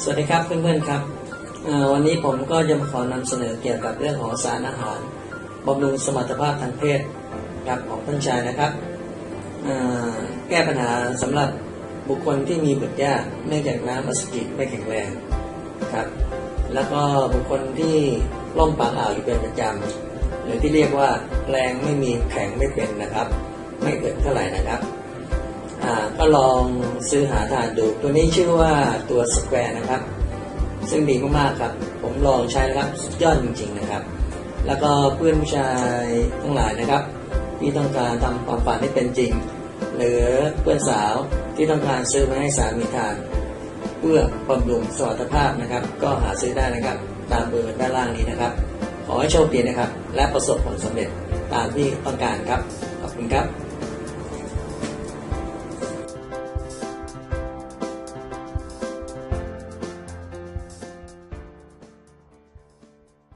สวัสดีครับเพื่อนๆครับวันนี้ผมก็จะมาขอนำเสนอเกี่ยวกับเรื่องของสารอาหารบำรุงสมรรถภาพทางเพศกับของท่านชายนะครับแก้ปัญหาสำหรับบุคคลที่มีบุตรยากเนื่องจากน้ำอสุจิไม่แข็งแรงครับ แล้วก็บุคคลที่ล่มปากอ่าวอยู่เป็นประจำหรือที่เรียกว่าแรงไม่มีแข็งไม่เป็นนะครับ ไม่เกิดเท่าไหร่นะครับ ก็ลองซื้อหาทานดู ตัวนี้ชื่อว่าตัวสแควร์นะครับ ซึ่งดีมากๆครับ ผมลองใช้นะครับสุดยอดจริงๆนะครับ แล้วก็เพื่อนผู้ชายทั้งหลายนะครับ ที่ต้องการทำความฝันให้เป็นจริง หรือเพื่อนสาวที่ต้องการซื้อมาให้สามีทาน เพื่อบำรุงสมรรถภาพนะครับ ก็หาซื้อได้นะครับ ตามเบอร์ด้านล่างนี้นะครับ ขอให้โชคดีนะครับ และประสบผลสำเร็จตามที่ต้องการครับ ขอบคุณครับ